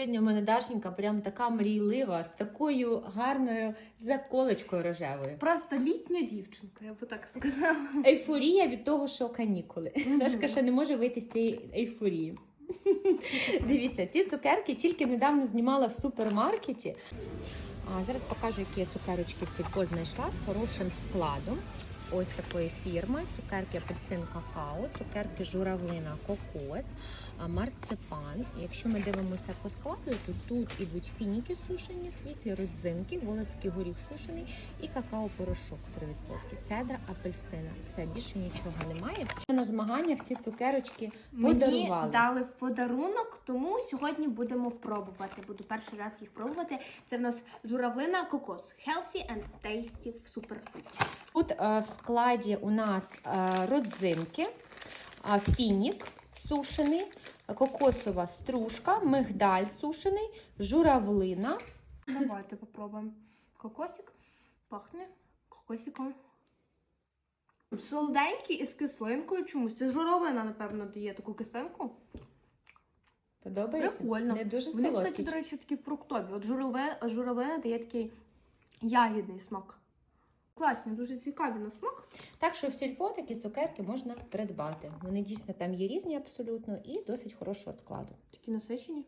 Сьогодні в мене Дашенька прям така мрійлива, з такою гарною заколочкою рожевою. Просто літня дівчинка, я би так сказала. Ейфорія від того, що канікули. Дашка ще не може вийти з цієї ейфорії. Дивіться, ці цукерки тільки недавно знімала в супермаркеті. А зараз покажу, які я цукерочки в сільпо знайшла з хорошим складом. Ось такої фірми: цукерки апельсин какао, цукерки журавлина кокос, марципан. Якщо ми дивимося по складу, то тут ідуть фініки сушені, світлі родзинки, волоський горіх сушений і какао-порошок 3%. Цедра апельсина. Все більше нічого немає. На змаганнях ці цукерочки Мені подарували. дали в подарунок, тому сьогодні будемо пробувати. Буду перший раз їх пробувати. Це в нас журавлина кокос. Healthy and tasty superfood. Тут е, в складі у нас е, родзинки, фінік сушений, кокосова стружка, мигдаль сушений, журавлина. Давайте попробуємо. Кокосик пахне кокосиком. Солоденький із кислинкою чомусь. Це журавлина, напевно, дає таку кислинку. Подобається? Прикольно. Не дуже Вони, солодкий. кстати, до речі, такі фруктові. От журавлина дає такий ягідний смак. Класні, дуже цікаві на смак. Так що в сільпо такі цукерки можна придбати. Вони дійсно там є різні абсолютно і досить хорошого складу. Такі насичені.